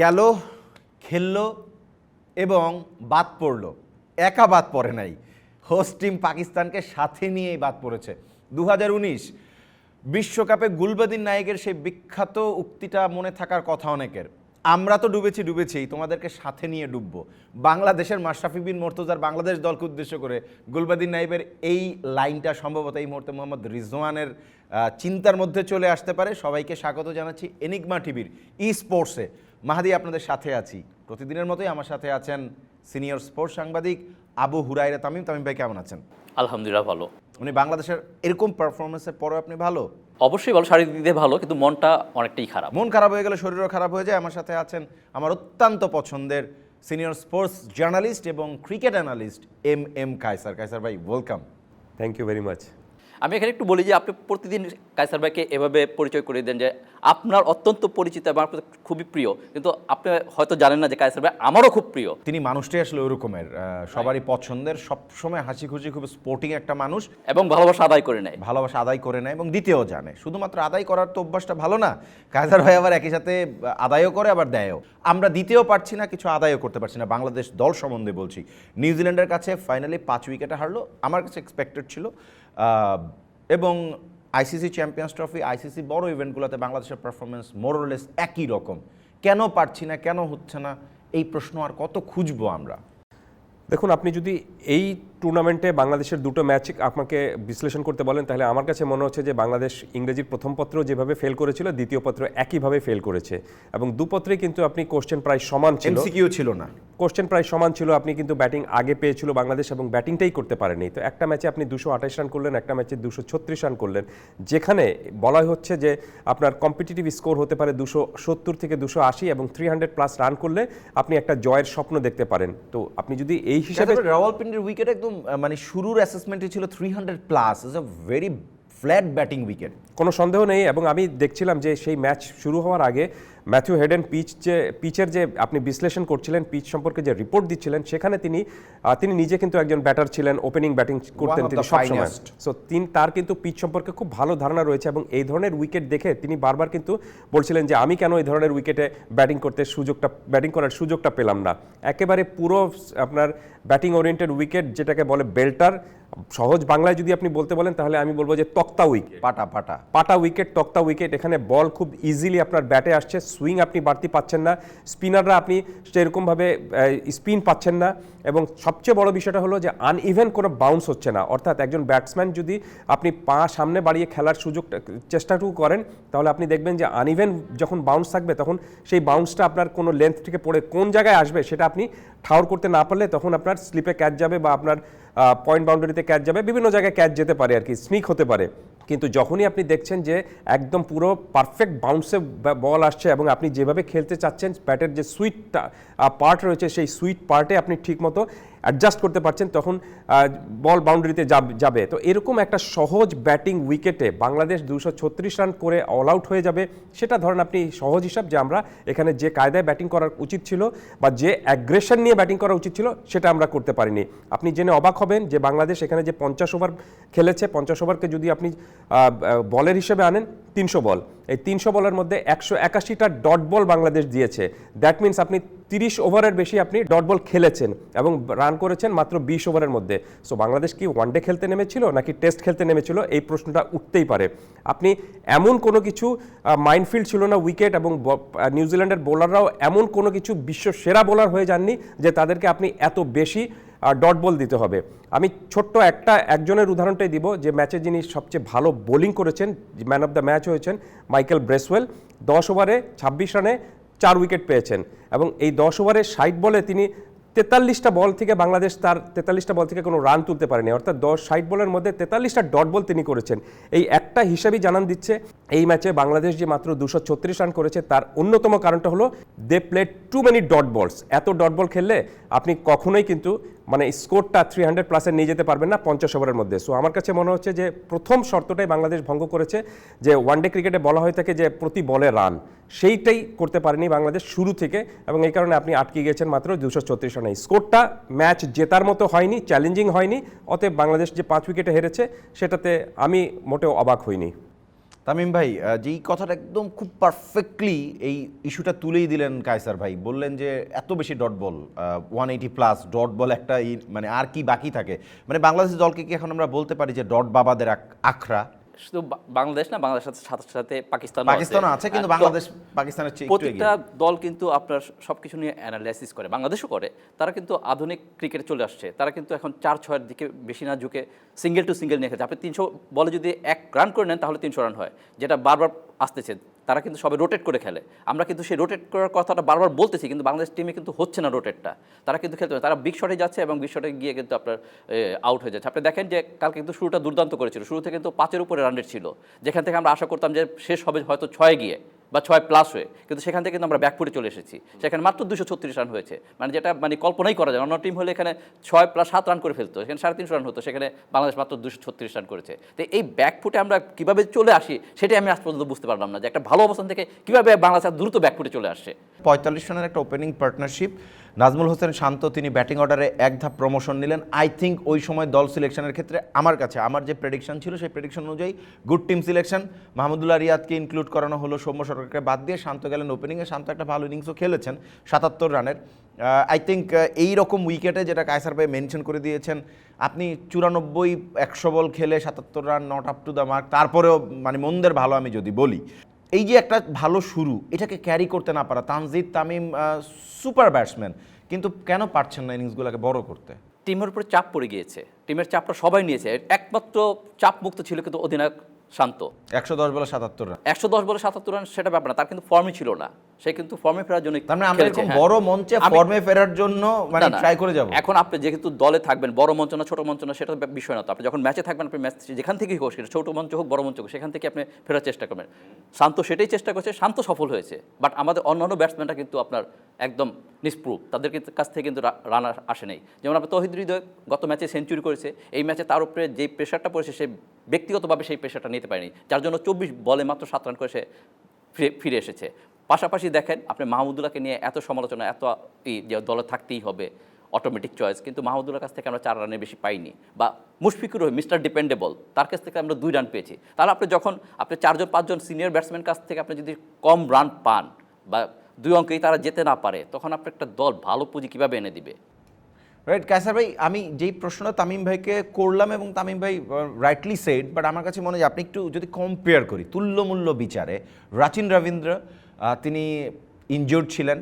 গেল, খেললো এবং বাদ পড়ল। একা বাদ পড়ে নাই। হোস্ট টিম পাকিস্তানকে সাথে নিয়েই বাদ পড়েছে। দু বিশ্বকাপে গুলবাদিন নায়কের সেই বিখ্যাত উক্তিটা মনে থাকার কথা অনেকের। আমরা তো ডুবেছি ডুবেছি, তোমাদেরকে সাথে নিয়ে ডুববো। বাংলাদেশের মাশরাফি বিন মোর্তজার বাংলাদেশ দলকে উদ্দেশ্য করে গুলবাদিন নাইবের এই লাইনটা সম্ভবত এই মুহূর্তে মোহাম্মদ রিজওয়ানের চিন্তার মধ্যে চলে আসতে পারে। সবাইকে স্বাগত জানাচ্ছি এনিগমা টিভির ই স্পোর্টসে মাহাদি আপনাদের সাথে আছি। প্রতিদিনের মতোই আমার সাথে আছেন সিনিয়র স্পোর্টস সাংবাদিক আবু হুরাইরা তামিম। তামিম ভাই কেমন আছেন? আলহামদুলিল্লাহ ভালো। উনি বাংলাদেশের এরকম পারফরমেন্সের পরও আপনি ভালো? অবশ্যই ভালো শারীরিক দিক দিয়ে ভালো কিন্তু মনটা অনেকটাই খারাপ। মন খারাপ হয়ে গেলে শরীরও খারাপ হয়ে যায়। আমার সাথে আছেন আমার অত্যন্ত পছন্দের সিনিয়র স্পোর্টস জার্নালিস্ট এবং cricket analyst M M Kaiser. Kaiser ভাই welcome thank you very much আমি এখানে একটু বলি যে আপনি প্রতিদিন কাইসার ভাইকে এভাবে পরিচয় করে দেন যে আপনার অত্যন্ত পরিচিত এবং আপনার খুবই প্রিয়। কিন্তু আপনি হয়তো জানেন না যে কাইসার ভাই আমারও খুব প্রিয়। তিনি মানুষটাই আসলে ওই রকমের সবারই পছন্দের সবসময় হাসি খুশি খুব স্পোর্টিং একটা মানুষ। এবং ভালোবাসা আদায় করে নেয়। ভালোবাসা আদায় করে নেয় এবং দিতেও জানে। শুধুমাত্র আদায় করার তো অভ্যাসটা ভালো না কায়সার ভাই আবার একই সাথে আদায়ও করে আবার দেয়ও। আমরা দিতেও পারছি না কিছু আদায়ও করতে পারছি না। বাংলাদেশ দল সম্বন্ধে বলছি নিউজিল্যান্ডের কাছে ফাইনালি পাঁচ উইকেটে হারলো। আমার কাছে এক্সপেক্টেড ছিল এবং আইসিসি চ্যাম্পিয়ন্স ট্রফি, আইসিসি বড় ইভেন্টগুলোতে বাংলাদেশের পারফরমেন্স মোরলেস একই রকম। কেন পারছি না, কেন হচ্ছে না, এই প্রশ্ন আর কত খুঁজবো আমরা? দেখুন, আপনি যদি এই টুর্নামেন্টে বাংলাদেশের দুটো ম্যাচ আপনাকে বিশ্লেষণ করতে বলেন তাহলে আমার কাছে মনে হচ্ছে যে বাংলাদেশ ইংরেজির প্রথম পত্র যেভাবে ফেল করেছিল দ্বিতীয় পত্র একইভাবে ফেল করেছে। এবং দুপত্রে কিন্তু আপনি কোশ্চেন প্রায় সমান ছিল। এমসিকিউ ছিল না। কোশ্চেন প্রায় সমান ছিল আপনি কিন্তু ব্যাটিং আগে পেয়েছিল বাংলাদেশ এবং ব্যাটিংটাই করতে পারেনি। তো একটা ম্যাচে আপনি দুশো আঠাশ রান করলেন একটা ম্যাচে দুশো ছত্রিশ রান করলেন। যেখানে বলা হচ্ছে যে আপনার কম্পিটিটিভ স্কোর হতে পারে দুশো সত্তর থেকে দুশো আশি এবং থ্রি হান্ড্রেড প্লাস রান করলে আপনি একটা জয়ের স্বপ্ন দেখতে পারেন। তো আপনি যদি এই হিসাবে রাওয়ালপিন্ডির উইকেট একদম মানে শুরুর অ্যাসেসমেন্টে ছিল three hundred plus is a very flat batting wicket কোনো সন্দেহ নেই এবং আমি দেখছিলাম যে সেই ম্যাচ শুরু হওয়ার আগে ম্যাথিউ হেডেন পিচ যে পিচের যে আপনি বিশ্লেষণ করছিলেন পিচ সম্পর্কে যে রিপোর্ট দিচ্ছিলেন সেখানে তিনি তিনি নিজে কিন্তু একজন ব্যাটার ছিলেন ওপেনিং ব্যাটিং করতেন তিনি সবসময়। সো তিন তার কিন্তু পিচ সম্পর্কে খুব ভালো ধারণা রয়েছে এবং এই ধরনের উইকেট দেখে তিনি বারবার কিন্তু বলছিলেন যে আমি কেন এই ধরনের উইকেটে ব্যাটিং করতে সুযোগটা ব্যাটিং করার সুযোগটা পেলাম না? একেবারে পুরো আপনার ব্যাটিং ওরিয়েন্টেড উইকেট যেটাকে বলে বেল্টার সহজ বাংলায় যদি আপনি বলতে বলেন তাহলে আমি বলব যে তক্তা উইকেট পাটা পাটা। পাটা উইকেট তক্তা উইকেট এখানে বল খুব ইজিলি আপনার ব্যাটে আসছে সুইং আপনি বাড়তি পাচ্ছেন না স্পিনাররা আপনি সেরকমভাবে স্পিন পাচ্ছেন না এবং সবচেয়ে বড় বিষয়টা হলো যে আনইভেন কোনো বাউন্স হচ্ছে না। অর্থাৎ একজন ব্যাটসম্যান যদি আপনি পা সামনে বাড়িয়ে খেলার সুযোগটা চেষ্টাটুকু করেন, তাহলে আপনি দেখবেন যে আনইভেন যখন বাউন্স থাকবে, তখন সেই বাউন্সটা আপনার কোনো লেন্থ থেকে পড়ে কোন জায়গায় আসবে সেটা আপনি ঠাউর করতে না পারলে তখন আপনার স্লিপে ক্যাচ যাবে বা আপনার পয়েন্ট বাউন্ডারিতে ক্যাচ যাবে, বিভিন্ন জায়গায় ক্যাচ যেতে পারে আর কি স্নিক হতে পারে। কিন্তু যখনই আপনি দেখছেন যে একদম পুরো পারফেক্ট বাউন্সে বল আসছে এবং আপনি যেভাবে খেলতে চাচ্ছেন ব্যাটের যে সুইটটা পার্ট রয়েছে, সেই সুইট পার্টে আপনি ঠিকমতো অ্যাডজাস্ট করতে পারছেন, তখন বল বাউন্ডারিতে যাবে তো এরকম একটা সহজ ব্যাটিং উইকেটে বাংলাদেশ দুশো ছত্রিশ রান করে অল আউট হয়ে যাবে, সেটা ধরেন আপনি সহজ হিসাব যে আমরা এখানে যে কায়দায় ব্যাটিং করার উচিত ছিল বা যে অ্যাগ্রেশন নিয়ে ব্যাটিং করা উচিত ছিল, সেটা আমরা করতে পারিনি। আপনি জেনে অবাক হবেন যে বাংলাদেশ এখানে যে পঞ্চাশ ওভার খেলেছে, পঞ্চাশ ওভারকে যদি আপনি বলের হিসেবে আনেন, তিনশো বল এই তিনশো বলের মধ্যে একশো একাশিটা ডট বল বাংলাদেশ দিয়েছে। দ্যাট মিন্স আপনি তিরিশ ওভারের বেশি আপনি ডট বল খেলেছেন এবং রান করেছেন মাত্র বিশ ওভারের মধ্যে। সো বাংলাদেশ কি ওয়ানডে খেলতে নেমেছিল নাকি টেস্ট খেলতে নেমেছিল? এই প্রশ্নটা উঠতেই পারে। আপনি এমন কোনো কিছু মাইনফিল্ড ছিল না উইকেট এবং নিউজিল্যান্ডের বোলাররাও এমন কোনো কিছু বিশ্ব সেরা বোলার হয়ে যাননি যে তাদেরকে আপনি এত বেশি ডট বল দিতে হবে। আমি ছোট্ট একটা একজনের উদাহরণটাই দিব যে ম্যাচে যিনি সবচেয়ে ভালো বোলিং করেছেন, ম্যান অফ দ্য ম্যাচ হয়েছেন, মাইকেল ব্রেসওয়েল, দশ ওভারে ছাব্বিশ রানে চার উইকেট পেয়েছেন এবং এই দশ ওভারে ষাট বলে তিনি তেতাল্লিশটা বল থেকে বাংলাদেশ তার তেতাল্লিশটা বল থেকে কোনো রান তুলতে পারেনি। অর্থাৎ দশ ষাট বলের মধ্যে তেতাল্লিশটা ডট বল তিনি করেছেন। এই একটা হিসাবই জানান দিচ্ছে, এই ম্যাচে বাংলাদেশ যে মাত্র দুশো ছত্রিশ রান করেছে তার অন্যতম কারণটা হলো they played too many dot balls এত ডট বল খেললে আপনি কখনোই কিন্তু মানে স্কোরটা থ্রি হান্ড্রেড প্লাসে নিয়ে যেতে পারবেন না পঞ্চাশ ওভারের মধ্যে। সো আমার কাছে মনে হচ্ছে যে প্রথম শর্তটাই বাংলাদেশ ভঙ্গ করেছে যে ওয়ানডে ক্রিকেটে বলা হয়ে থাকে যে প্রতি বলে রান সেইটাই করতে পারেনি বাংলাদেশ শুরু থেকে এবং এই কারণে আপনি আটকে গিয়েছেন মাত্র দুশো ছত্রিশ রানে। স্কোরটা ম্যাচ জেতার মতো হয়নি চ্যালেঞ্জিং হয়নি, অতএব বাংলাদেশ যে পাঁচ উইকেটে হেরেছে, সেটাতে আমি মোটেও অবাক হইনি। তামিম ভাই যেই কথাটা একদম খুব পারফেক্টলি এই ইস্যুটা তুলেই দিলেন কায়সার ভাই, বললেন যে এত বেশি dot ball one eighty plus dot ball একটা মানে আর কি বাকি থাকে? মানে বাংলাদেশ দলকে কি এখন আমরা বলতে পারি যে ডট বাবাদের আখ- আখড়া? শুধু বাংলাদেশ না বাংলাদেশের সাথে সাথে সাথে পাকিস্তান পাকিস্তানও আছে কিন্তু বাংলাদেশ পাকিস্তানের চেয়ে একটু প্রত্যেকটা দল কিন্তু আপনার সব কিছু নিয়ে অ্যানালাইসিস করে বাংলাদেশও করে। তারা কিন্তু আধুনিক ক্রিকেটে চলে আসছে। তারা কিন্তু এখন চার ছয়ের দিকে বেশি না ঝুঁকে সিঙ্গেল টু সিঙ্গেল নিয়ে খেলছে। আপনি তিনশো বলে যদি এক রান করে নেন তাহলে তিনশো রান হয়। যেটা বারবার আসতেছে, তারা কিন্তু সবাই রোটেট করে খেলে। আমরা কিন্তু সেই রোটেট করার কথাটা বারবার বলতেছি, কিন্তু বাংলাদেশ টিমে কিন্তু হচ্ছে না রোটেটটা তারা কিন্তু খেলতে তারা বিগ শটে যাচ্ছে এবং বিগ শটে গিয়ে কিন্তু আপনার আউট হয়ে যাচ্ছে। আপনি দেখেন যে কালকে কিন্তু শুরুটা দুর্দান্ত করেছিল। শুরু থেকে কিন্তু পাঁচের উপরে রানের ছিল। যেখান থেকে আমরা আশা করতাম যে শেষ হবে হয়তো ছয়ে গিয়ে। বা ছয় প্লাস হয়ে, কিন্তু সেখান থেকে কিন্তু আমরা ব্যাকফুটে চলে এসেছি। সেখানে মাত্র দুশো ছত্রিশ রান হয়েছে। মানে যেটা মানে কল্পনাই করা যায় অন্য টিম হলে এখানে ছয় প্লাস সাত রান করে ফেলতো। সেখানে সাড়ে তিনশো রান হতো। সেখানে বাংলাদেশ মাত্র দুশো ছত্রিশ রান করেছে। তো এই ব্যাকফুটে আমরা কীভাবে চলে আসি, সেটাই আমি আজ পর্যন্ত বুঝতে পারলাম না যে একটা ভালো অবস্থান থেকে কীভাবে বাংলাদেশ দ্রুত ব্যাকফুটে চলে আসছে। পঁয়তাল্লিশ রানের একটা ওপেনিং পার্টনারশিপ নাজমুল হোসেন শান্ত, তিনি ব্যাটিং অর্ডারে এক ধাপ প্রমোশন নিলেন। আই থিঙ্ক ওই সময় দল সিলেকশনের ক্ষেত্রে আমার কাছে, আমার যে প্রেডিকশন ছিল সেই প্রেডিকশন অনুযায়ী গুড টিম সিলেকশন মাহমুদুল্লাহ রিয়াদকে ইনক্লুড করানো হলো সৌম্য সরকারকে বাদ দিয়ে। শান্ত গেলেন ওপেনিংয়ে শান্ত একটা ভালো ইনিংসও খেলেছেন, সাতাত্তর রানের। আই থিঙ্ক এই রকম উইকেটে যেটা কায়সার ভাই মেনশন করে দিয়েছেন, আপনি চুরানব্বই, একশো বল খেলে সাতাত্তর run not up to the mark তারপরেও মানে মন্দের ভালো আমি যদি বলি। এই যে একটা ভালো শুরু এটাকে ক্যারি করতে না পারা তানজিদ তামিম সুপার ব্যাটসম্যান কিন্তু কেন পারছেন না ইনিংসগুলোকে বড় করতে? টিমের উপরে চাপ পড়ে গিয়েছে টিমের চাপটা সবাই নিয়েছে একমাত্র চাপ মুক্ত ছিল কিন্তু অধিনায়ক শান্ত। একশো দশ বলে সাতাত্তর রান। একশো দশ বলে সাতাত্তর রান সেটা ব্যাপার না তার কিন্তু ফর্মই ছিল না। সে কিন্তু ফর্মে ফেরার জন্য তার মানে আমরা এরকম হ্যাঁ। বড় মঞ্চে ফর্মে ফেরার জন্য মানে ট্রাই করে যাব। এখন আপনি যেহেতু দলে থাকবেন বড় মঞ্চ না ছোট মঞ্চ না সেটা বিষয় না তো। আপনি যখন ম্যাচে থাকবেন আপনি ম্যাচ যেখান থেকেই হোক সেটা ছোট মঞ্চ হোক বড় মঞ্চ হোক সেখান থেকে আপনি ফেরার চেষ্টা করবেন। শান্ত সেটাই চেষ্টা করছে শান্ত সফল হয়েছে। বাট আমাদের অন্যান্য ব্যাটসম্যানরা কিন্তু আপনার একদম নিষ্প্রুভ তাদের কাছ থেকে কিন্তু রান আসে নেই। যেমন আপনার তহিদ হৃদয় গত ম্যাচে সেঞ্চুরি করেছে। এই ম্যাচে তার উপরে যে প্রেশারটা পড়েছে সে ব্যক্তিগতভাবে সেই প্রেশারটা নিতে পারেনি। যার জন্য চব্বিশ বলে মাত্র সাত রান করে সে ফিরে- ফিরে এসেছে। পাশাপাশি দেখেন, আপনি মাহমুদুল্লাহকে নিয়ে এত সমালোচনা, এত যে দলে থাকতেই হবে অটোমেটিক চয়েস কিন্তু মাহমুদুল্লাহর কাছ থেকে আমরা চার রানের বেশি পাইনি। বা মুশফিকুর রহিম মিস্টার ডিপেন্ডেবল তার কাছ থেকে আমরা দুই রান পেয়েছি। তাহলে আপনি যখন, আপনি চারজন, পাঁচজন সিনিয়র ব্যাটসম্যান কাছ থেকে আপনি যদি কম রান পান, বা দুই অঙ্কেই তারা যেতে না পারে, তখন আপনি একটা দল ভালো পুঁজি কীভাবে এনে দিবে? রাইট কায়সার ভাই, আমি যেই প্রশ্নটা তামিম ভাইকে করলাম এবং তামিম ভাই রাইটলি সেড বাট আমার কাছে মনে হয় আপনি একটু যদি কম্পেয়ার করি, তুল্যমূল্য বিচারে, রাচিন রবীন্দ্র তিনি ইনজুর্ড ছিলেন।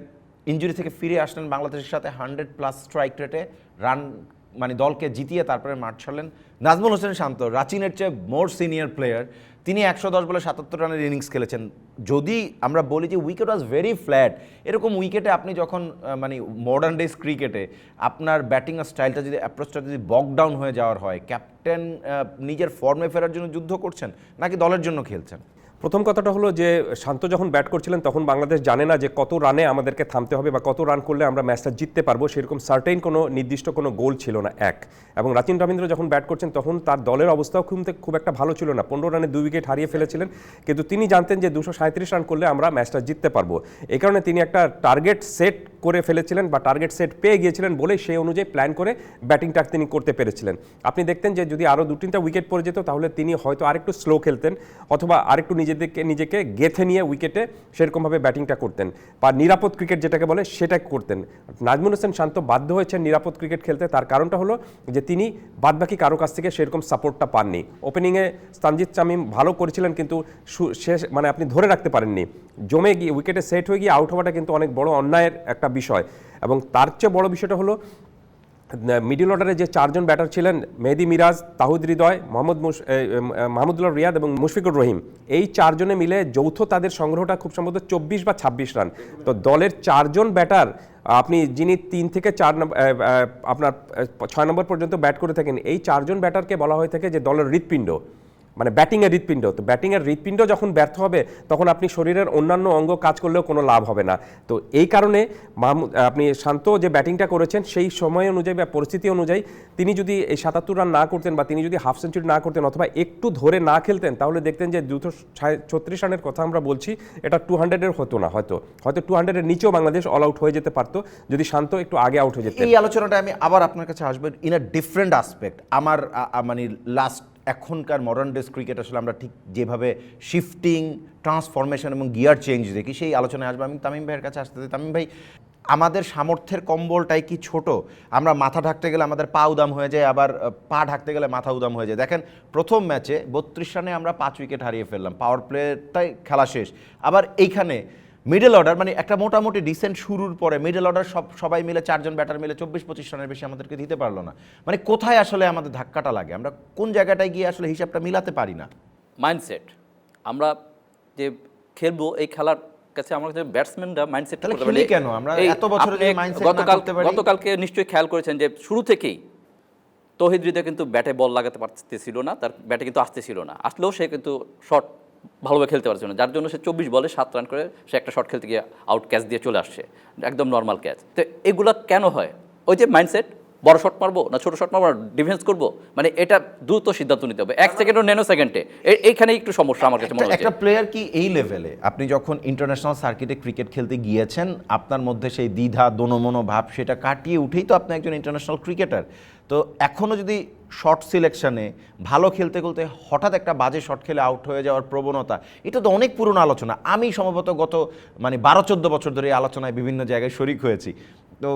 ইনজুরি থেকে ফিরে আসলেন বাংলাদেশের সাথে হান্ড্রেড প্লাস স্ট্রাইক রেটে রান মানে দলকে জিতিয়ে তারপরে মাঠ ছাড়লেন। নাজমুল হোসেন শান্ত, রাচিনের চেয়ে মোর সিনিয়র প্লেয়ার তিনি একশো দশ বলে সাতাত্তর রানের ইনিংস খেলেছেন। যদি আমরা বলি যে উইকেট ওয়াজ ভেরি ফ্ল্যাট এরকম উইকেটে আপনি যখন মানে মডার্ন ডেজ ক্রিকেটে আপনার ব্যাটিং আর স্টাইলটা যদি অ্যাপ্রোচটা যদি বক ডাউন হয়ে যাওয়ার হয় ক্যাপ্টেন নিজের ফর্মে ফেরার জন্য যুদ্ধ করছেন, নাকি দলের জন্য খেলছেন? প্রথম কথাটা হলো যে, শান্ত যখন ব্যাট করছিলেন তখন বাংলাদেশ জানে না যে কত রানে আমাদেরকে থামতে হবে বা কত রান করলে আমরা ম্যাচটা জিততে পারব। সেরকম সার্টেইন কোনো নির্দিষ্ট কোনো গোল ছিল না, এক। এবং রাচিন রবীন্দ্র যখন ব্যাট করছেন তখন তার দলের অবস্থাও খুব খুব একটা ভালো ছিল না। পনেরো রানে দুই উইকেট হারিয়ে ফেলেছিলেন। কিন্তু তিনি জানতেন যে দুশো সাঁত্রিশ রান করলে আমরা ম্যাচটা জিততে পারব। এই কারণে তিনি একটা টার্গেট সেট করে ফেলেছিলেন বা টার্গেট সেট পেয়ে গিয়েছিলেন বলে সেই অনুযায়ী প্ল্যান করে ব্যাটিংটা তিনি করতে পেরেছিলেন। আপনি দেখতেন যে যদি আরও দু তিনটা উইকেট পড়ে যেত তাহলে তিনি হয়তো আরেকটু স্লো খেলতেন অথবা আরেকটু নিজেদেরকে, নিজেকে গেথে নিয়ে উইকেটে সেরকমভাবে ব্যাটিংটা করতেন। বা নিরাপদ ক্রিকেট যেটাকে বলে সেটা করতেন। নাজমুল হোসেন শান্ত বাধ্য হয়েছেন নিরাপদ ক্রিকেট খেলতে। তার কারণটা হলো যে তিনি বাদবাকি কারও কাছ থেকে সেরকম সাপোর্টটা পাননি। ওপেনিংয়ে তানজিদ তামিম ভালো করেছিলেন কিন্তু শেষ মানে আপনি ধরে রাখতে পারেননি। জমে গিয়ে উইকেটে সেট হয়ে গিয়ে আউট হওয়াটা কিন্তু অনেক বড় অন্যায়ের একটা বিষয়। এবং তার চেয়ে বড় বিষয়টা হলো মিডিল অর্ডারে যে চারজন ব্যাটার ছিলেন, মেহেদি মিরাজ, তাহুদ হৃদয়, মোহাম্মদ মুশ- মাহমুদুল্লাহ রিয়াদ এবং মুশফিকুর রহিম, এই চারজনে মিলে যৌথ তাদের সংগ্রহটা খুব সম্ভবত চব্বিশ বা ছাব্বিশ রান। তো দলের চারজন ব্যাটার, আপনি যিনি তিন থেকে চার আপনার ছয় নম্বর পর্যন্ত ব্যাট করে থাকেন, এই চারজন ব্যাটারকে বলা হয়ে থাকে যে দলের হৃৎপিণ্ড। মানে ব্যাটিংয়ের হৃৎপিণ্ড। তো ব্যাটিংয়ের হৃৎপিণ্ড যখন ব্যর্থ হবে, তখন আপনি শরীরের অন্যান্য অঙ্গ কাজ করলেও কোনো লাভ হবে না। তো এই কারণে মাহমুদ আপনি শান্ত যে ব্যাটিংটা করেছেন, সেই সময় অনুযায়ী বা পরিস্থিতি অনুযায়ী তিনি যদি এই সাতাত্তর রান না করতেন বা তিনি যদি হাফ সেঞ্চুরি না করতেন অথবা একটু ধরে না খেলতেন, তাহলে দেখতেন যে দুশো ছত্রিশ রানের কথা আমরা বলছি, এটা টু হান্ড্রেডের হতো না হয়তো। হয়তো টু হান্ড্রেডের নিচেও বাংলাদেশ অল আউট হয়ে যেতে পারতো, যদি শান্ত একটু আগে আউট হয়ে যেত এই আলোচনাটা আমি আবার আপনার কাছে আসব ইন আ ডিফারেন্ট আসপেক্ট আমার মানে লাস্ট এখনকার মডার্ন ডেস ক্রিকেট আসলে আমরা ঠিক যেভাবে শিফটিং ট্রান্সফরমেশন এবং গিয়ার চেঞ্জ দেখি, সেই আলোচনায় আসবে। আমি তামিম ভাইয়ের কাছে আসতে। তামিম ভাই, আমাদের সামর্থ্যের কম্বলটাই কি ছোট? আমরা মাথা ঢাকতে গেলে আমাদের পা উদাম হয়ে যায়, আবার পা ঢাকতে গেলে মাথা উদাম হয়ে যায়। দেখেন, প্রথম ম্যাচে বত্রিশ রানে আমরা পাঁচ উইকেট হারিয়ে ফেললাম। পাওয়ার প্লেটাই খেলা শেষ। আবার এইখানে মিডল অর্ডার মানে একটা মোটামুটি ডিসেন্ট শুরুর পরে মিডল অর্ডার সব সবাই মিলে চারজন ব্যাটার মিলে চব্বিশ পঁচিশ রানের বেশি আমাদেরকে দিতে পারল না। মানে কোথায় আসলে আমাদের ধাক্কাটা লাগে? আমরা কোন জায়গাটায় গিয়ে আসলে হিসাবটা মিলাতে পারি না? মাইন্ডসেট আমরা যে খেলব এই খেলার কাছে আমার কাছে ব্যাটসম্যানরা মাইন্ডসেট খেলি কেন? আমরা এত বছরে mindset না গতকাল করতে? গতকালকে নিশ্চয়ই খেয়াল করেছেন যে শুরু থেকেই তহিদ হৃদয় কিন্তু ব্যাটে বল লাগাতে পারতেছিল না তার ব্যাটে কিন্তু আসতেছিল না। আসলেও সে কিন্তু শট ভালোভাবে খেলতে পারছে না। যার জন্য সে চব্বিশ বলে সাত রান করে সে একটা শট খেলতে গিয়ে আউট ক্যাচ দিয়ে চলে আসছে। একদম নর্মাল ক্যাচ তো এগুলো কেন হয়? ওই যে মাইন্ডসেট বড় শট মারবো না ছোট শট মারবো ডিফেন্স করব? মানে এটা দ্রুত সিদ্ধান্ত নিতে হবে। এক সেকেন্ড ও ন্যানো সেকেন্ডে এইখানে একটু সমস্যা আমার কাছে মনে একটা- একটা প্লেয়ার কি এই লেভেলে আপনি যখন ইন্টারন্যাশনাল সার্কিটে ক্রিকেট খেলতে গিয়েছেন আপনার মধ্যে সেই দ্বিধা দোনমনো ভাব সেটা কাটিয়ে উঠেই তো আপনি একজন ইন্টারন্যাশনাল ক্রিকেটার তো এখনও যদি শর্ট সিলেকশনে ভালো খেলতে খেলতে হঠাৎ একটা বাজে শট খেলে আউট হয়ে যাওয়ার প্রবণতা এটা তো অনেক পুরনো আলোচনা। আমি সম্ভবত গত মানে বারো চোদ্দ বছর ধরে এই আলোচনায় বিভিন্ন জায়গায় শরিক হয়েছি। তো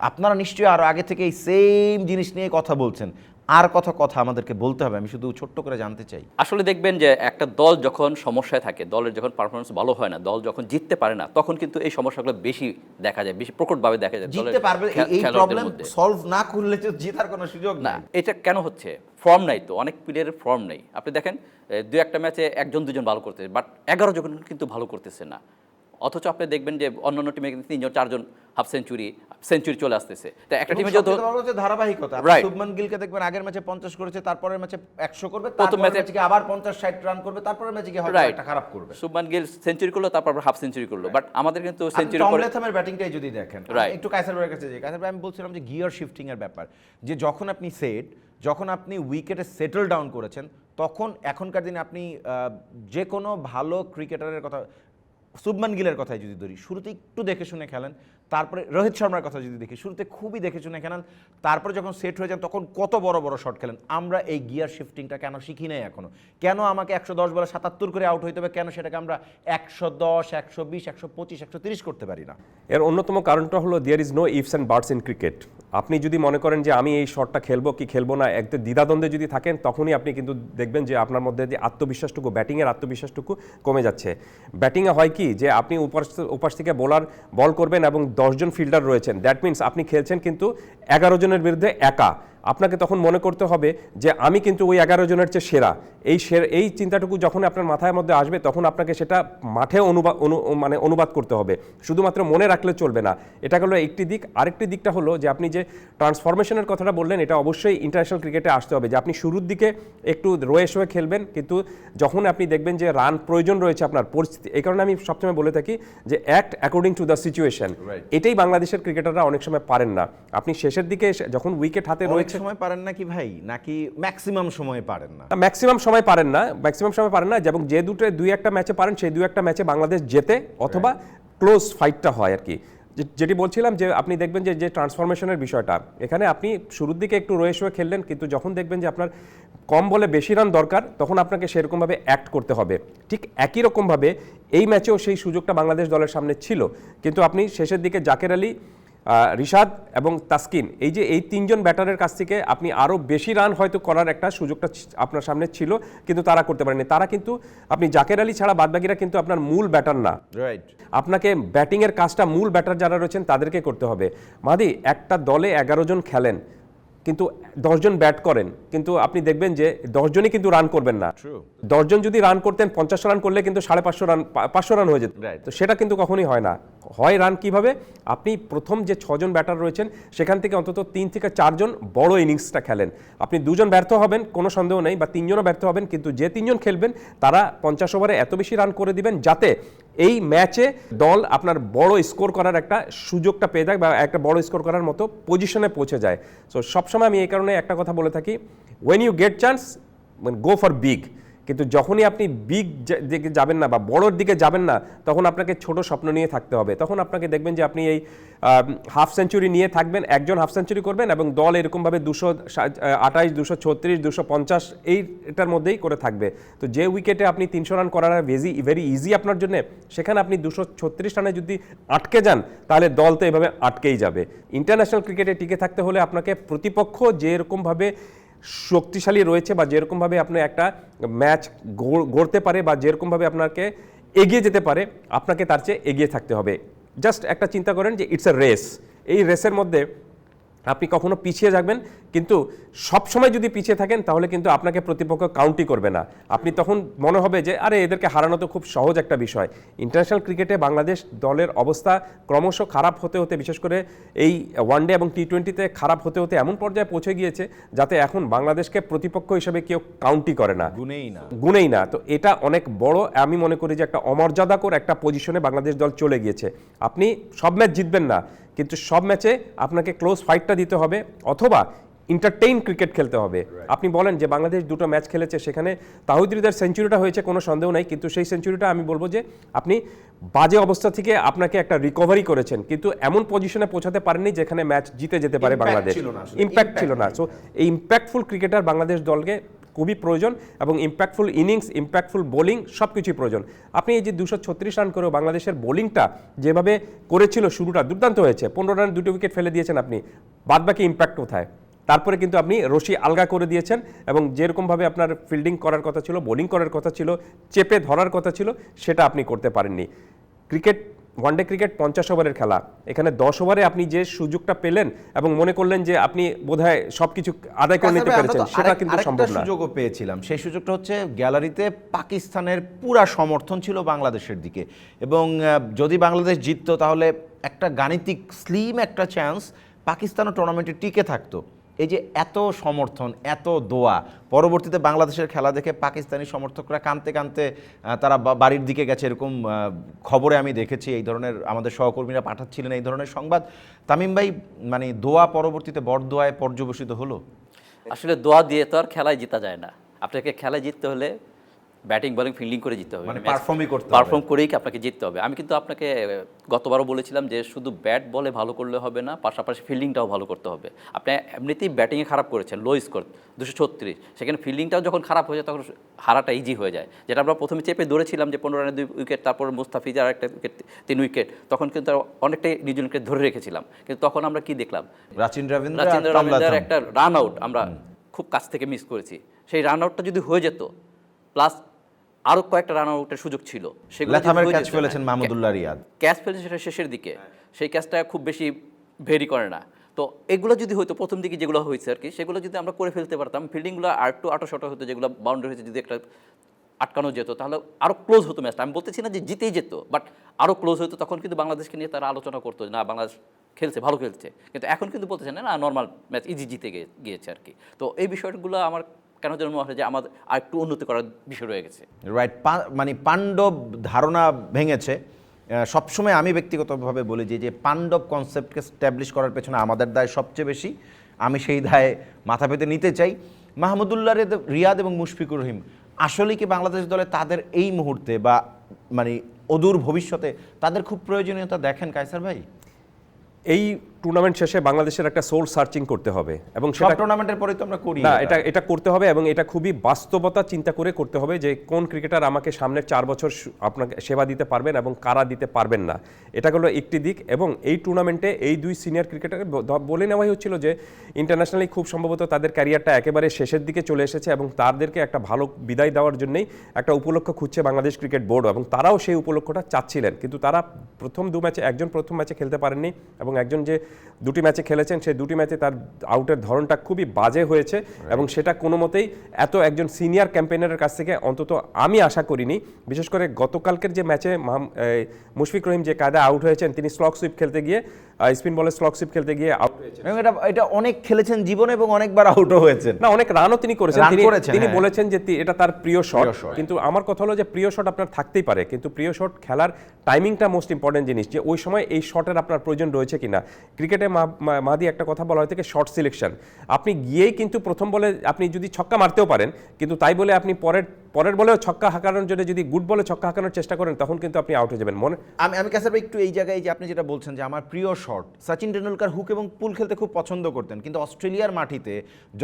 আপনারা নিশ্চয়ই আরও আগে থেকে এই সেম জিনিস নিয়ে কথা বলছেন। আর কথা কথা আমাদেরকে বলতে হবে আমি শুধু ছোট্ট করে জানতে চাই। আসলে দেখবেন যে একটা দল যখন সমস্যায় থাকে দলের যখন পারফরমেন্স ভালো হয় না দল যখন জিততে পারে না তখন কিন্তু এই সমস্যাগুলো বেশি দেখা যায় বেশি প্রকটভাবে দেখা যায় জিততে পারবে এই- প্রবলেম সলভ না করলে তো জেতার কোনো সুযোগ না এটা কেন হচ্ছে? ফর্ম নাই তো অনেক প্লেয়ারের ফর্ম নেই। আপনি দেখেন দু একটা ম্যাচে একজন দুজন ভালো করতেছে বাট এগারো জন কিন্তু ভালো করতেছে না। অথচ আপনি দেখবেন যে অন্য অন্য টিমে কিন্তু তিনজন চারজন হাফ সেঞ্চুরি সেঞ্চুরি চলে আসতেছে। তো একটা টিমে যেহেতু ধারাবাহিকতা। শুভমান গিলকে দেখবেন আগের ম্যাচে পঞ্চাশ করেছে তারপরের ম্যাচে একশো করবে প্রথম ম্যাচে- আবার পঞ্চাশ ষাট রান করবে তারপরের ম্যাচে গিয়ে হয়তো একটা খারাপ করবে। শুভমান গিল সেঞ্চুরি করল তারপর হাফ সেঞ্চুরি করল। বাট আমাদের কিন্তু সেঞ্চুরি করে লেথামের ব্যাটিংটাই যদি দেখেন একটু কাইসার ভাইয়ের কাছে যাই। কাইসার ভাই আমি বলছিলাম যে গিয়ার শিফটিং এর ব্যাপার। যে যখন আপনি সেট যখন আপনি উইকেটে সেটেল ডাউন করেছেন তখন এখনকার দিনে আপনি যে কোনো ভালো ক্রিকেটারের কথা শুভমান গিলের কথাই যদি ধরি শুরুতে একটু দেখে শুনে খেলেন। তারপরে রোহিত শর্মার কথা যদি দেখি, শুরুতে খুবই দেখে শুনে খেলেন তারপরে যখন সেট হয়ে যান, তখন কত বড় বড় শট খেলেন। আমরা এই গিয়ার শিফটিংটা কেন শিখি নাই এখনও? কেন আমাকে একশো দশ বলে সাতাত্তর করে আউট হইতে হবে? কেন সেটাকে আমরা একশো দশ, একশো বিশ, একশো পঁচিশ, একশো তিরিশ করতে পারি না? এর অন্যতম কারণটা হলো there is no ifs and buts in cricket আপনি যদি মনে করেন যে আমি এই শটটা খেলব কি খেলব না, একদম দ্বিধাদ্বন্দ্বে যদি থাকেন, তখনই আপনি কিন্তু দেখবেন যে আপনার মধ্যে যে আত্মবিশ্বাসটুকু ব্যাটিংয়ের আত্মবিশ্বাসটুকু কমে যাচ্ছে। ব্যাটিংয়ে হয় কি যে আপনি উপাস উপাস থেকে বোলার বল করবেন এবং দশজন ফিল্ডার রয়েছেন। দ্যাট মিনস আপনি খেলছেন কিন্তু এগারো জনের বিরুদ্ধে একা। আপনাকে তখন মনে করতে হবে যে আমি কিন্তু ওই এগারো জনের চেয়ে সেরা। এই সেরা এই চিন্তাটুকু যখন আপনার মাথায় মধ্যে আসবে তখন আপনাকে সেটা মাঠে অনুবাদ অনু মানে অনুবাদ করতে হবে। শুধুমাত্র মনে রাখলে চলবে না। এটা হলো একটি দিক। আরেকটি দিকটা হলো যে আপনি যে ট্রান্সফরমেশনের কথাটা বললেন এটা অবশ্যই ইন্টারন্যাশনাল ক্রিকেটে আসতে হবে। যে আপনি শুরুর দিকে একটু রয়ে শোয়ে খেলবেন কিন্তু যখন আপনি দেখবেন যে রান প্রয়োজন রয়েছে আপনার পরিস্থিতি এই কারণে আমি সবসময় বলে থাকি যে act according to the situation এটাই বাংলাদেশের ক্রিকেটাররা অনেক সময় পারেন না। আপনি শেষের দিকে যখন উইকেট হাতে রয়েছে সময় পারেন নাকি ভাই? নাকি ম্যাক্সিমাম সময় পারেন না? ম্যাক্সিমাম সময় পারেন না। ম্যাক্সিমাম সময় পারেন না এবং যে দুটো দুই একটা ম্যাচে পারেন সেই দুই একটা ম্যাচে বাংলাদেশ জেতে অথবা ক্লোজ ফাইটটা হয় আর কি যেটি বলছিলাম যে আপনি দেখবেন যে যে ট্রান্সফরমেশনের বিষয়টা এখানে আপনি শুরুর দিকে একটু রয়ে শোয়ে খেললেন কিন্তু যখন দেখবেন যে আপনার কম বলে বেশি রান দরকার তখন আপনাকে সেরকমভাবে অ্যাক্ট করতে হবে। ঠিক একই রকমভাবে এই ম্যাচেও সেই সুযোগটা বাংলাদেশ দলের সামনে ছিল। কিন্তু আপনি শেষের দিকে জাকের আলী রিশাদ এবং তাসকিন এই যে এই তিনজন ব্যাটারের কাছ থেকে আপনি আরও বেশি রান হয়তো করার একটা সুযোগটা আপনার সামনে ছিল কিন্তু তারা করতে পারেনি তারা কিন্তু আপনি জাকের আলী ছাড়া বাদবাকিরা কিন্তু আপনার মূল ব্যাটার না। রাইট আপনাকে ব্যাটিংয়ের কাজটা মূল ব্যাটার যারা রয়েছেন তাদেরকে করতে হবে। মাদি একটা দলে এগারো জন খেলেন। কিন্তু দশজন ব্যাট করেন কিন্তু আপনি দেখবেন যে দশজনই কিন্তু রান করবেন না। দশজন যদি রান করতেন পঞ্চাশ রান করলে কিন্তু সাড়ে পাঁচশো রান পাঁচশো রান হয়ে যেত. তো সেটা কিন্তু কখনোই হয় না। হয় রান কীভাবে? আপনি প্রথম যে ছজন ব্যাটার রয়েছেন সেখান থেকে অন্তত তিন থেকে চারজন বড় ইনিংসটা খেলেন। আপনি দুজন ব্যর্থ হবেন কোনো সন্দেহ নেই বা তিনজনও ব্যর্থ হবেন কিন্তু যে তিনজন খেলবেন তারা পঞ্চাশ ওভারে এত বেশি রান করে দিবেন যাতে এই ম্যাচে দল আপনার বড় স্কোর করার একটা সুযোগটা পেয়ে যায় বা একটা বড় স্কোর করার মতো পজিশনে পৌঁছে যায়। সো সবসময় আমি এই কারণে একটা কথা বলে থাকি when you get chance go for big কিন্তু যখনই আপনি বিগ দিকে যাবেন না বা বড়োর দিকে যাবেন না, তখন আপনাকে ছোট স্বপ্ন নিয়ে থাকতে হবে। তখন আপনাকে দেখবেন যে আপনি এই হাফ সেঞ্চুরি নিয়ে থাকবেন, একজন হাফ সেঞ্চুরি করবেন এবং দল এরকমভাবে দুশো আঠাইশ, দুশো ছত্রিশ, দুশো পঞ্চাশ এই এটার মধ্যেই করে থাকবে। তো যে উইকেটে আপনি তিনশো রান করার ভেজি ভেরি ইজি আপনার জন্য, সেখানে আপনি দুশো ছত্রিশ রানে যদি আটকে যান, তাহলে দল তো এভাবে আটকেই যাবে। ইন্টারন্যাশনাল ক্রিকেটে টিকে থাকতে হলে আপনাকে প্রতিপক্ষ যে যেরকমভাবে শক্তিশালী রয়েছে বা যেরকমভাবে আপনি একটা ম্যাচ গড়তে পারে বা যেরকমভাবে আপনাকে এগিয়ে যেতে পারে, আপনাকে তার চেয়ে এগিয়ে থাকতে হবে। জাস্ট একটা চিন্তা করেন যে ইটস এ রেস এই রেসের মধ্যে আপনি কখনো পিছিয়ে যাবেন কিন্তু সব সময় যদি পিছিয়ে থাকেন তাহলে কিন্তু আপনাকে প্রতিপক্ষ কাউন্টি করবে না। আপনি তখন মনে হবে যে আরে এদেরকে হারানো তো খুব সহজ একটা বিষয়। ইন্টারন্যাশনাল ক্রিকেটে বাংলাদেশ দলের অবস্থা ক্রমশ খারাপ হতে হতে বিশেষ করে এই ওয়ানডে এবং টি টোয়েন্টিতে খারাপ হতে হতে এমন পর্যায়ে পৌঁছে গিয়েছে যাতে এখন বাংলাদেশকে প্রতিপক্ষ হিসেবে কেউ কাউন্টি করে না। গুনেই না। গুণেই না। তো এটা অনেক বড় আমি মনে করি যে একটা অমর্যাদাকর একটা পজিশনে বাংলাদেশ দল চলে গিয়েছে। আপনি সব ম্যাচ জিতবেন না। কিন্তু সব ম্যাচে আপনাকে ক্লোজ ফাইটটা দিতে হবে অথবা ইন্টারটেইন ক্রিকেট খেলতে হবে। আপনি বলেন যে বাংলাদেশ দুটো ম্যাচ খেলেছে সেখানে তাহিদুরিদার সেঞ্চুরিটা হয়েছে কোনো সন্দেহ নাই। কিন্তু সেই সেঞ্চুরিটা আমি বলব যে আপনি বাজে অবস্থা থেকে আপনাকে একটা রিকভারি করেছেন। কিন্তু এমন পজিশনে পৌঁছাতে পারেননি যেখানে ম্যাচ জিতে যেতে পারে বাংলাদেশ। ইম্প্যাক্ট ছিল না। সো এই ইম্প্যাক্টফুল ক্রিকেটার বাংলাদেশ দলকে খুবই প্রয়োজন এবং ইম্প্যাক্টফুল ইনিংস ইম্প্যাক্টফুল বোলিং সব কিছুই প্রয়োজন। আপনি এই যে দুশো ছত্রিশ রান করেও বাংলাদেশের বোলিংটা যেভাবে করেছিল শুরুটা দুর্দান্ত হয়েছে, পনেরো রান দুটো উইকেট ফেলে দিয়েছেন আপনি, বাদবাকি ইম্প্যাক্ট কোথায়? তারপরে কিন্তু আপনি রশি আলগা করে দিয়েছেন এবং যেরকমভাবে আপনার ফিল্ডিং করার কথা ছিল বোলিং করার কথা ছিল, চেপে ধরার কথা ছিল, সেটা আপনি করতে পারেননি। ক্রিকেট ওয়ানডে ক্রিকেট পঞ্চাশ ওভারের খেলা। এখানে দশ ওভারে আপনি যে সুযোগটা পেলেন এবং মনে করলেন যে আপনি বোধহয় সব কিছু আদায় করে নিতে পেরেছেন সেটা কিন্তু সম্ভব না। সুযোগও পেয়েছিলাম। সেই সুযোগটা হচ্ছে গ্যালারিতে পাকিস্তানের পুরা সমর্থন ছিল বাংলাদেশের দিকে। এবং যদি বাংলাদেশ জিততো তাহলে একটা গাণিতিক স্লিম একটা চান্স পাকিস্তানও টুর্নামেন্টে টিকে থাকতো। এই যে এত সমর্থন, এত দোয়া, পরবর্তীতে বাংলাদেশের খেলা দেখে পাকিস্তানি সমর্থকরা কানতে কানতে তারা বাড়ির দিকে গেছে এরকম খবরে আমি দেখেছি এই ধরনের আমাদের সহকর্মীরা পাঠাচ্ছিলেন এই ধরনের সংবাদ। তামিম ভাই মানে দোয়া পরবর্তীতে বড়দোয়ায় পর্যবেসিত হলো? আসলে দোয়া দিয়ে তো আর খেলায় জিতা যায় না। আপনাকে খেলায় জিততে হলে ব্যাটিং বোলিং ফিল্ডিং করে জিততে হবে। মানে perform-ই করতে হবে। পারফর্ম করেই আপনাকে জিততে হবে? আমি কিন্তু আপনাকে গতবারও বলেছিলাম যে শুধু ব্যাট বলে ভালো করলে হবে না পাশাপাশি ফিল্ডিংটাও ভালো করতে হবে। আপনি এমনিতেই ব্যাটিংয়ে খারাপ করেছেন লো স্কোর দুশো ছত্রিশ। সেখানে ফিল্ডিংটাও যখন খারাপ হয়ে যায় তখন হারাটা ইজি হয়ে যায়। যেটা আমরা প্রথমে চেপে ধরেছিলাম যে পনেরো রানের দুই উইকেট তারপর মুস্তাফিজার একটা উইকেট তিন উইকেট তখন কিন্তু অনেকটাই নিজনকে ধরে রেখেছিলাম। কিন্তু তখন আমরা কি দেখলাম? রাচিন রবীন্দ্র আর একটা রান আউট আমরা খুব কাছ থেকে মিস করেছি। সেই রান আউটটা যদি হয়ে যেত প্লাস আরও কয়েকটা রান আউটের সুযোগ ছিল। সেগুলো ক্যাচ ফেলেছেন মাহমুদুল্লাহ রিয়াদ। ক্যাচ ফেলেছে সেটা শেষের দিকে। সেই ক্যাচটা খুব বেশি ভেরি করে না। তো এগুলো যদি হয়তো প্রথম দিকে যেগুলো হয়েছে আর কি সেগুলো যদি আমরা করে ফেলতে পারতাম ফিল্ডিংগুলো আর একটু আটো শটো হতো যেগুলো বাউন্ডারি হয়েছে যদি একটা আটকানো যেত তাহলে আরও ক্লোজ হতো ম্যাচটা আমি বলতেছি না যে জিতেই যেত বাট আরও ক্লোজ হতো তখন কিন্তু বাংলাদেশকে নিয়ে তারা আলোচনা করতো না বাংলাদেশ খেলছে ভালো খেলছে। কিন্তু এখন কিন্তু বলতেছে না না নর্মাল ম্যাচ ইজি জিতে গিয়েছে আর কি। তো এই বিষয়গুলো আমার কেন যেন মনে হয় যে আমাদের আর একটু উন্নতি করার বিষয় রয়ে গেছে। রাইট মানে পাণ্ডব ধারণা ভেঙেছে। সবসময় আমি ব্যক্তিগতভাবে বলি যে যে পাণ্ডব কনসেপ্টকে স্ট্যাবলিশ করার পেছনে আমাদের দায় সবচেয়ে বেশি। আমি সেই দায় মাথা পেতে নিতে চাই। মাহমুদুল্লাহ রেদ- রিয়াদ এবং মুশফিকুর রহিম আসলে কি বাংলাদেশ দলে তাদের এই মুহূর্তে বা মানে অদূর ভবিষ্যতে তাদের খুব প্রয়োজনীয়তা দেখেন কায়সার ভাই? এই টুর্নামেন্ট শেষে বাংলাদেশের একটা সোল সার্চিং করতে হবে এবং সেটা টুর্নামেন্টের পরে তো আমরা করি না এটা। এটা করতে হবে এবং এটা খুবই বাস্তবতা চিন্তা করে করতে হবে যে কোন ক্রিকেটার আমাকে সামনের চার বছর আপনাকে সেবা দিতে পারবেন এবং কারা দিতে পারবেন না। এটা হলো একটি দিক এবং এই টুর্নামেন্টে এই দুই সিনিয়র ক্রিকেটারকে বলে নেওয়াই হচ্ছিল যে ইন্টারন্যাশনালি খুব সম্ভবত তাদের ক্যারিয়ারটা একেবারে শেষের দিকে চলে এসেছে এবং তাদেরকে একটা ভালো বিদায় দেওয়ার জন্যই একটা উপলক্ষ খুঁজছে বাংলাদেশ ক্রিকেট বোর্ড এবং তারাও সেই উপলক্ষটা চাচ্ছিলেন। কিন্তু তারা প্রথম দু ম্যাচে একজন প্রথম ম্যাচে খেলতে পারেননি এবং একজন যে দুটি ম্যাচে খেলেছেন, সেই দুটি ম্যাচে তার আউটের ধরনটা খুবই বাজে হয়েছে এবং সেটা কোনো মতেই এত একজন সিনিয়র ক্যাম্পেইনারের কাছ থেকে অন্তত আমি আশা করিনি। বিশেষ করে গতকালকের যে ম্যাচে মুশফিক রহিম যে কায়দা আউট হয়েছেন, তিনি স্লক সুইপ খেলতে গিয়ে স্পিন বলে স্লক সুইপ খেলতে গিয়ে আউট এবং এটা এটা অনেক খেলেছেন জীবনে এবং অনেকবার আউটও হয়েছেন। না অনেক রানও তিনি করেছেন। তিনি তিনি হ্যাঁ। বলেছেন যে এটা তার প্রিয় শট কিন্তু আমার কথা হলো যে প্রিয় শট আপনার থাকতেই পারে। কিন্তু প্রিয় শট খেলার টাইমিংটা মোস্ট ইম্পর্টেন্ট জিনিস যে ওই সময় এই শটের আপনার প্রয়োজন রয়েছে কিনা। ক্রিকেটে মাদি একটা কথা বলা হয় থেকে শর্ট সিলেকশন আপনি গিয়েই কিন্তু প্রথম বলে আপনি যদি ছক্কা মারতেও পারেন কিন্তু তাই বলে আপনি পরের পরের বলেও ছক্কা হাঁকানোর জন্য যদি গুড বলে ছক্কা হাঁকানোর চেষ্টা করেন, তখন কিন্তু আপনি আউট হয়ে যাবেন। মনে আমি আমি ভাই একটু এই জায়গায় যে আপনি যেটা বলছেন যে আমার প্রিয় শট সচিন টেন্ডুলকার হুক এবং পুল খেলতে খুব পছন্দ করতেন, কিন্তু অস্ট্রেলিয়ার মাটিতে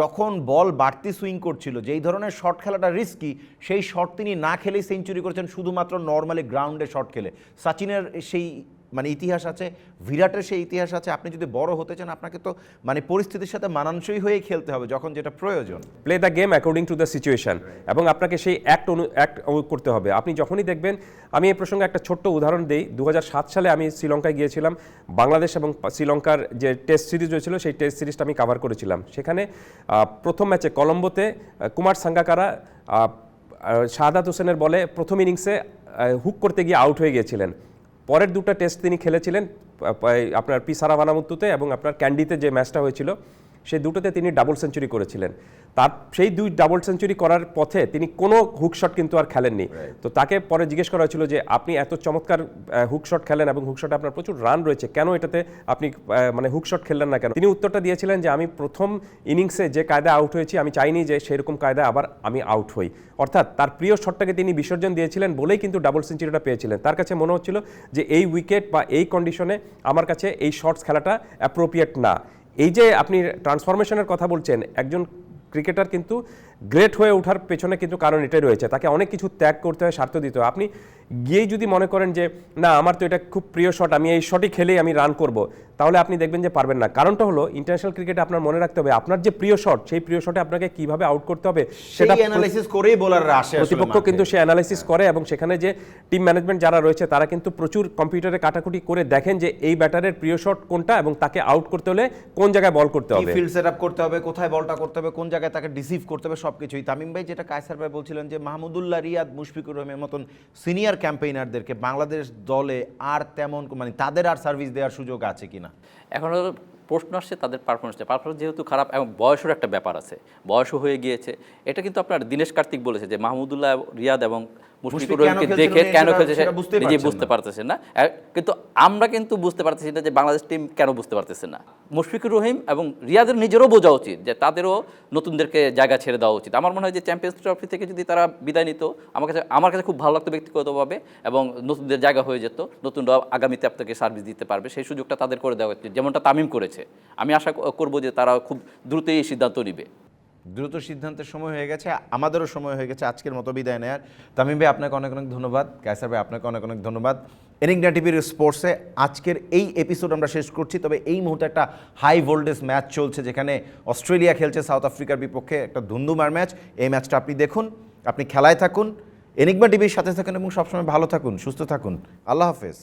যখন বল বাড়তি সুইং করছিল, যেই ধরনের শট খেলাটা রিস্কি সেই শট তিনি না খেলেই সেঞ্চুরি করেছেন, শুধুমাত্র নর্মালি গ্রাউন্ডে শট খেলে। সচিনের সেই মানে ইতিহাস আছে, বিরাটের সেই ইতিহাস আছে, আপনি যদি বড় হতে চান, আপনাকে তো মানে পরিস্থিতির সাথে মানানসই হয়ে খেলতে হবে যখন যেটা প্রয়োজন। Play the game according to the situation এবং আপনাকে সেই অ্যাক্ট অনু অ্যাক্ট করতে হবে। আপনি যখনই দেখবেন, আমি এই প্রসঙ্গে একটা ছোট্ট উদাহরণ দিই। দু হাজার সাত সালে আমি শ্রীলঙ্কায় গিয়েছিলাম, বাংলাদেশ এবং শ্রীলঙ্কার যে টেস্ট সিরিজ হয়েছিল, সেই টেস্ট সিরিজটা আমি কাভার করেছিলাম। সেখানে প্রথম ম্যাচে কলম্বোতে কুমার সাঙ্গাকারা শাহাদাত হোসেনের বলে প্রথম ইনিংসে হুক করতে গিয়ে আউট হয়ে গিয়েছিলেন। পরের দুটো টেস্ট তিনি খেলেছিলেন আপনার পি সারাভানামুত্তুতে এবং আপনার ক্যান্ডিতে যে ম্যাচটা হয়েছিল সেই দুটোতে তিনি ডাবল সেঞ্চুরি করেছিলেন। তার সেই দুই ডাবল সেঞ্চুরি করার পথে তিনি কোনো হুক শট কিন্তু আর খেলেননি। তো তাকে পরে জিজ্ঞেস করা হয়েছিল যে আপনি এত চমৎকার হুকশট খেলেন এবং হুক শটে আপনার প্রচুর রান রয়েছে কেন এটাতে আপনি মানে হুকশট খেললেন না কেন? তিনি উত্তরটা দিয়েছিলেন যে আমি প্রথম ইনিংসে যে কায়দা আউট হয়েছি আমি চাইনি যে সেরকম কায়দা আবার আমি আউট হই। অর্থাৎ তার প্রিয় শটটাকে তিনি বিসর্জন দিয়েছিলেন বলেই কিন্তু ডাবল সেঞ্চুরিটা পেয়েছিলেন। তার কাছে মনে হচ্ছিল যে এই উইকেট বা এই কন্ডিশনে আমার কাছে এই শটস খেলাটা অ্যাপ্রোপ্রিয়েট না। এই যে আপনি ট্রান্সফরমেশনের কথা বলছেন একজন ক্রিকেটার কিন্তু গ্রেট হয়ে ওঠার পেছনে কিন্তু কারণ এটাই রয়েছে। তাকে অনেক কিছু ত্যাগ করতে হয় স্বার্থ দিতে হয়। আপনি গিয়েই যদি মনে করেন যে না আমার তো এটা খুব প্রিয় শট আমি এই শটই খেলেই আমি রান করব তাহলে আপনি দেখবেন যে পারবেন না। কারণটা হলো ইন্টারন্যাশনাল ক্রিকেটে আপনার মনে রাখতে হবে আপনার যে প্রিয় শট সেই প্রিয় শটে আপনাকে কীভাবে আউট করতে হবে সেটা অ্যানালাইসিস করেই বোলাররা আসে প্রতিপক্ষ কিন্তু সে অ্যানালাইসিস করে এবং সেখানে যে টিম ম্যানেজমেন্ট যারা রয়েছে তারা কিন্তু প্রচুর কম্পিউটারে কাটাকুটি করে দেখেন যে এই ব্যাটারের প্রিয় শট কোনটা এবং তাকে আউট করতে হলে কোন জায়গায় বল করতে হবে। ফিল্ড সেট করতে হবে কোথায় বলটা করতে হবে কোন জায়গায় তাকে ডিসিভ করতে হবে সবকিছুই। তামিম ভাই যেটা কায়সার ভাই বলছিলেন যে মাহমুদুল্লাহ রিয়াদ মুশফিকুর রহমের মতন সিনিয়র ক্যাম্পেইনারদেরকে বাংলাদেশ দলে আর তেমন মানে তাদের আর সার্ভিস দেওয়ার সুযোগ আছে কি না এখন প্রশ্ন আসছে তাদের পারফরমেন্স পারফরমেন্স যেহেতু খারাপ এবং বয়সের একটা ব্যাপার আছে, বয়সও হয়ে গিয়েছে। এটা কিন্তু আপনার দীনেশ কার্তিক বলেছে যে মাহমুদুল্লাহ, রিয়াদ এবং মুশফিকুর রহিমকে দেখে কেন খেলছে নিজে বুঝতে না। পারতেছেন না। কিন্তু আমরা কিন্তু বুঝতে পারতেছি না যে বাংলাদেশ টিম কেন বুঝতে পারতেছে না। মুশফিকুর রহিম এবং রিয়াদের নিজেরও বোঝা উচিত যে তাদেরও নতুনদেরকে জায়গা ছেড়ে দেওয়া উচিত। আমার মনে হয় যে চ্যাম্পিয়ন্স ট্রফি থেকে যদি তারা বিদায় নিত আমার কাছে আমার কাছে খুব ভালো লাগতো ব্যক্তিগতভাবে এবং নতুনদের জায়গা হয়ে যেত নতুনরা আগামীতে আপনাকে সার্ভিস দিতে পারবে সেই সুযোগটা তাদের করে দেওয়া উচিত যেমনটা তামিম করেছে। আমি আশা করব যে তারা খুব দ্রুতই এই সিদ্ধান্ত নিবে। দ্রুত সিদ্ধান্তের সময় হয়ে গেছে, আমাদেরও সময় হয়ে গেছে, আজকের মতো বিদায় নেয়ার। তামিম ভাই, আপনাকে অনেক অনেক ধন্যবাদ। কায়সার ভাই, আপনাকে অনেক অনেক ধন্যবাদ। এনিংডা টিভির স্পোর্টসে আজকের এই এপিসোড আমরা শেষ করছি, তবে এই মুহূর্তে একটা হাই ভোল্টেজ ম্যাচ চলছে, যেখানে অস্ট্রেলিয়া খেলছে সাউথ আফ্রিকার বিপক্ষে একটা ধুন্দুমার ম্যাচ এই ম্যাচটা আপনি দেখুন, আপনি খেলায় থাকুন এনিগমা টিভির সাথে থাকুন এবং সবসময় ভালো থাকুন, সুস্থ থাকুন। আল্লাহ হাফেজ।